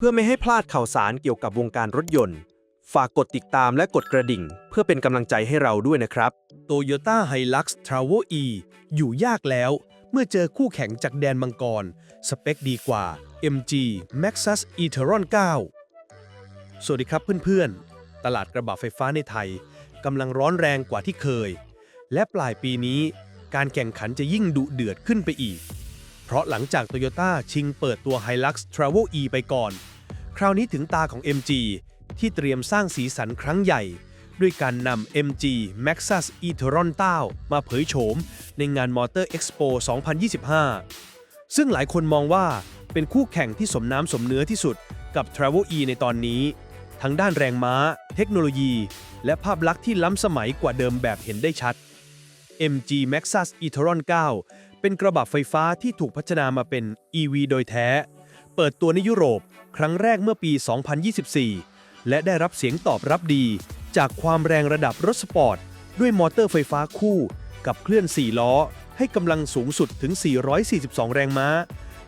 เพื่อไม่ให้พลาดข่าวสารเกี่ยวกับวงการรถยนต์ ฝากกดติดตามและกดกระดิ่ง เพื่อเป็นกำลังใจให้เราด้วยนะครับ Toyota Hilux Travel E อยู่ยากแล้ว เมื่อเจอคู่แข่งจากแดนมังกร สเปคดีกว่า MG Maxus e-tron 9 สวัสดีครับเพื่อนๆ ตลาดกระบะไฟฟ้าในไทยกำลังร้อนแรงกว่าที่เคย และปลายปีนี้การแข่งขันจะยิ่งดุเดือดขึ้นไปอีก เพราะหลังจาก Toyota ชิงเปิดตัว Hilux Travel E ไปก่อน คราวนี้ถึงตาของ MG ที่เตรียมสร้างสีสันครั้งใหญ่ ด้วยการนำ MG Maxus e-tron 9มาเผยโฉมในงาน Motor Expo 2025 ซึ่งหลายคนมองว่าเป็นคู่แข่งที่สมน้ำสมเนื้อที่สุดกับ Travel E ในตอนนี้ ทั้งด้านแรงม้า เทคโนโลยี และภาพลักษณ์ที่ล้ำสมัยกว่าเดิมแบบเห็นได้ชัด MG Maxus e-tron 9 เป็นกระบะไฟฟ้าที่ถูกพัฒนามาเป็น EV โดยแท้ เปิดตัวในยุโรป ครั้งแรกเมื่อปี 2024 และได้รับเสียงตอบรับดี จากความแรงระดับรถสปอร์ต ด้วยมอเตอร์ไฟฟ้าคู่ กับเคลื่อน 4 ล้อ ให้กำลังสูงสุดถึง 442 แรงม้า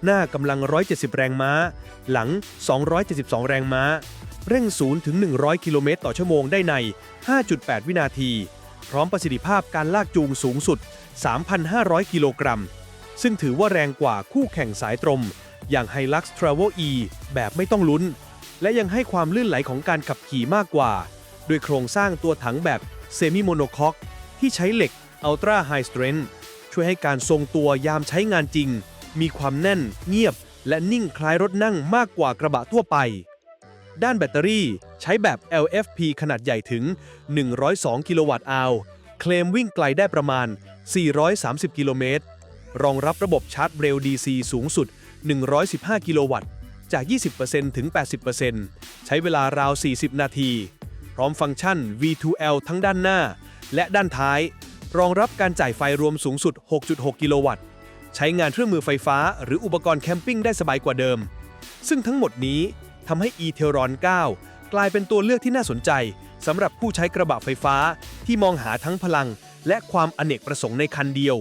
หน้ากำลัง 170 แรงม้า หลัง 272 แรงม้า เร่ง0ถึง 100 กิโลเมตรต่อชั่วโมงได้ใน 5.8 วินาที พร้อมประสิทธิภาพการลากจูงสูงสุด 3,500 กิโลกรัมซึ่งถือว่าแรงกว่าคู่แข่งสายตรง อย่าง Hilux Travel E แบบไม่ต้องลุ้น และยังให้ความลื่นไหลของการขับขี่มากกว่า โดยโครงสร้างตัวถังแบบเซมิโมโนคอกที่ใช้เหล็ก Ultra High Strength ช่วยให้การทรงตัวยามใช้งานจริง มีความแน่น เงียบ และนิ่งคล้ายรถนั่งมากกว่ากระบะทั่วไป ด้านแบตเตอรี่ใช้แบบ LFP ขนาดใหญ่ถึง 102 กิโลวัตต์อาวเคลมวิ่งไกลได้ประมาณ 430 กิโลเมตร รองรับระบบชาร์จเร็ว DC สูงสุด 115 กิโลวัตต์ จาก 20%ถึง 80%ใช้เวลาราว 40 นาที พร้อมฟังก์ชัน V2L ทั้งด้านหน้า และด้านท้าย รองรับการจ่ายไฟรวมสูงสุด 6.6 กิโลวัตต์ ใช้งานเครื่องมือไฟฟ้า หรืออุปกรณ์แคมปิ้งได้สบายกว่าเดิม ซึ่งทั้งหมดนี้ทำให้ E-Teron 9 กลายเป็นตัวเลือกที่น่าสนใจสำหรับผู้ใช้กระบะไฟฟ้าที่มองหาทั้งพลัง และความอเนกประสงค์ในคันเดียว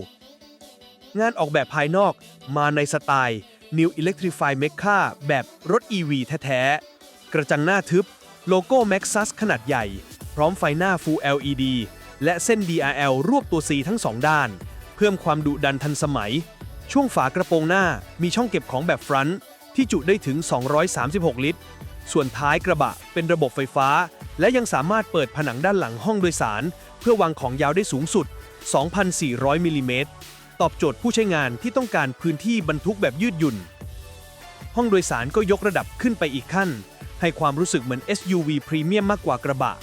งานออกแบบภายนอกมาในสไตล์ New Electrify Mecca แบบรถ EV แท้ๆ กระจังหน้าทึบ โลโก้ Maxus ขนาดใหญ่ พร้อมไฟหน้า Full LED และเส้น DRL รวบตัว C ทั้งสองด้าน เพิ่มความดุดันทันสมัย ช่วงฝากระโปรงหน้ามีช่องเก็บของแบบฟรอนต์ที่จุได้ถึง 236 ลิตร ส่วนท้ายกระบะเป็นระบบไฟฟ้า และยังสามารถเปิดผนังด้านหลังห้องโดยสาร เพื่อวางของยาวได้สูงสุด 2,400 มิลลิเมตร ตอบโจทย์ผู้ใช้งานที่ต้องการพื้นที่บรรทุกแบบยืดหยุ่น ห้องโดยสารก็ยกระดับขึ้นไปอีกขั้น ให้ความรู้สึกเหมือน SUV พรีเมียมมากกว่ากระบะ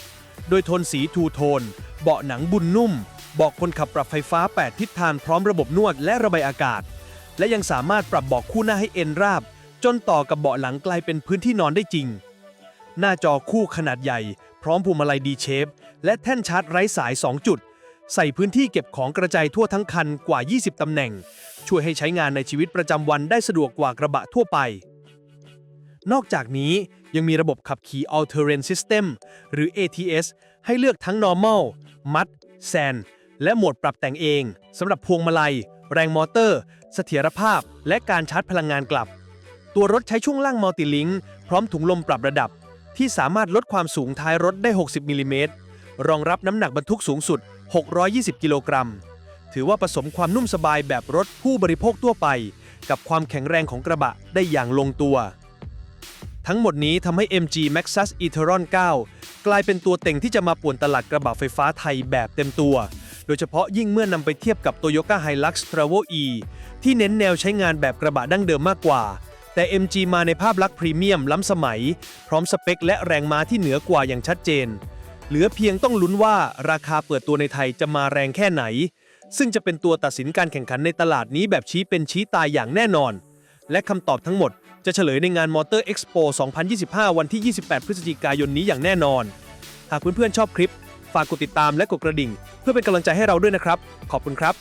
โดยโทนสีทูโทน เบาะหนังบุญนุ่มบาะคนขับปรับไฟฟ้า 8 ทิศทางพร้อมระบบนวดและระบายอากาศ และยังสามารถปรับเบาะคู่หน้าให้เอ็นราบ จนต่อกับเบาะหลังกลายเป็นพื้นที่นอนได้จริง หน้าจอคู่ขนาดใหญ่ พร้อมพวงมาลัยดีเชฟและแท่นชาร์จไร้สาย 2 จุด ใส่พื้นที่เก็บของกระจายทั่วทั้งคันกว่า 20 ตำแหน่ง ช่วยให้ใช้งานในชีวิตประจำวันได้สะดวกกว่ากระบะทั่วไป นอกจากนี้ยังมีระบบขับขี่ All Terrain System หรือ ATS ให้เลือกทั้ง Normal Mud Sand และโหมดปรับแต่งเองสำหรับพวงมาลัย แรงมอเตอร์ เสถียรภาพ และการชาร์จพลังงานกลับ ตัวรถใช้ช่วงล่างมัลติลิงพร้อมถุงลมปรับระดับ ที่สามารถลดความสูงท้ายรถได้ 60มิลลิเมตร รองรับน้ำหนักบรรทุกสูงสุด 620 กิโลกรัม ถือว่าผสมความนุ่มสบายแบบรถผู้บริโภคทั่วไป กับความแข็งแรงของกระบะได้อย่างลงตัว ทั้งหมดนี้ทำให้ MG Maxus e-tron 9 กลายเป็นตัวเต็งที่จะมาป่วนตลาดกระบะไฟฟ้าไทยแบบเต็มตัว โดยเฉพาะยิ่งเมื่อนำไปเทียบกับ Toyota Hilux Travel E ที่เน้นแนวใช้งานแบบกระบะดั้งเดิมมากกว่าแต่ MG มาในภาพลักษณ์พรีเมียมล้ำสมัย พร้อมสเปคและแรงม้าที่เหนือกว่าอย่างชัดเจน เหลือเพียงต้องลุ้นว่าราคาเปิดตัวในไทยจะมาแรงแค่ไหน ซึ่งจะเป็นตัวตัดสินการแข่งขันในตลาดนี้แบบชี้เป็นชี้ตายอย่างแน่นอน และคำตอบทั้งหมดจะเฉลยในงานมอเตอร์เอ็กซ์โป2025 วันที่ 28 พฤศจิกายนนี้อย่างแน่นอน หากเพื่อนๆชอบคลิป ฝากกดติดตามและกดกระดิ่ง เพื่อเป็นกำลังใจให้เราด้วยนะครับ ขอบคุณครับ